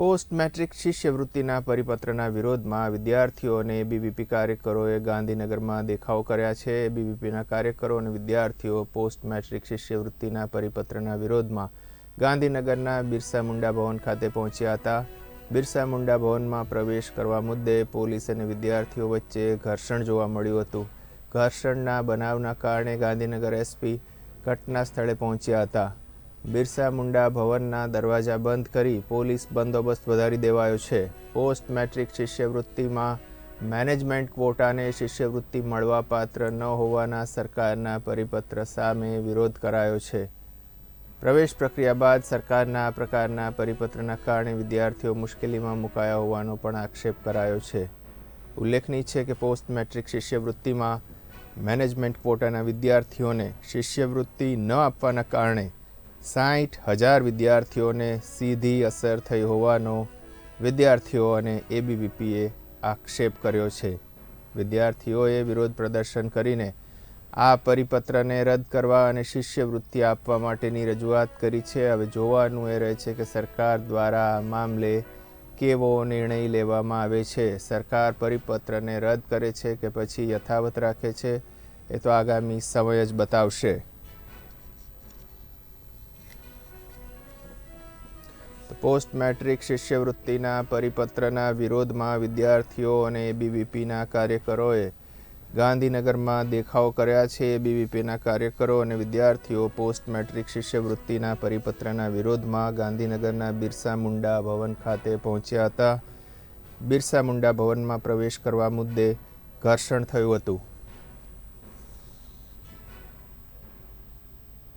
Post metric શિષ્યવૃત્તિના પરિપત્રના વિરોધમાં વિદ્યાર્થીઓ અને એબીવીપી કાર્યકરોએ ગાંધીનગરમાં દેખાવ કર્યા છે. એબીવીપીના કાર્યકરો અને વિદ્યાર્થીઓ પોસ્ટ મેટ્રિક શિષ્યવૃત્તિના પરિપત્રના વિરોધમાં ગાંધીનગરના બિરસા મુંડા ભવન ખાતે પહોંચ્યા હતા. બિરસા મુંડા ભવનમાં પ્રવેશ કરવા મુદ્દે પોલીસ અને વિદ્યાર્થીઓ વચ્ચે ઘર્ષણ જોવા મળ્યું હતું. ઘર્ષણના બનાવના કારણે ગાંધીનગર એસપી ઘટના સ્થળે પહોંચ્યા હતા. બિરસા મુંડા ભવનના દરવાજા બંધ કરી પોલીસ બંદોબસ્ત વધારી દેવાયો છે. પોસ્ટ મેટ્રિક શિષ્યવૃત્તિમાં મેનેજમેન્ટ ક્વોટાને શિષ્યવૃત્તિ મળવાપાત્ર ન હોવાના સરકારના પરિપત્ર સામે વિરોધ કરાયો છે. પ્રવેશ પ્રક્રિયા બાદ સરકારના આ પ્રકારના પરિપત્રના કારણે વિદ્યાર્થીઓ મુશ્કેલીમાં મુકાયા હોવાનો પણ આક્ષેપ કરાયો છે. ઉલ્લેખનીય છે કે પોસ્ટ મેટ્રિક શિષ્યવૃત્તિમાં મેનેજમેન્ટ ક્વોટાના વિદ્યાર્થીઓને શિષ્યવૃત્તિ ન આપવાના કારણે સાઠ હજાર વિદ્યાર્થીઓને સીધી અસર થઈ હોવાનો વિદ્યાર્થીઓ અને એબીવીપીએ આક્ષેપ કર્યો છે. વિદ્યાર્થીઓએ વિરોધ પ્રદર્શન કરીને આ પરિપત્રને રદ કરવા અને શિષ્યવૃત્તિ આપવા માટેની રજૂઆત કરી છે. હવે જોવાનું એ રહે છે કે સરકાર દ્વારા આ મામલે કેવો નિર્ણય લેવામાં આવે છે? સરકાર પરિપત્રને રદ કરે છે કે પછી યથાવત રાખે છે? એ તો આગામી સમય જ બતાવશે. પોસ્ટ મેટ્રિક શિષ્યવૃત્તિના પરિપત્રના વિરોધમાં વિદ્યાર્થીઓ અને એબીવીપીના કાર્યકરોએ ગાંધીનગરમાં દેખાવ કર્યા છે. એબીવીપીના કાર્યકરો અને વિદ્યાર્થીઓ પોસ્ટ મેટ્રિક શિષ્યવૃત્તિના પરિપત્રના વિરોધમાં ગાંધીનગરના બિરસા મુંડા ભવન ખાતે પહોંચ્યા હતા. બિરસા મુંડા ભવનમાં પ્રવેશ કરવા મુદ્દે ઘર્ષણ થયું હતું.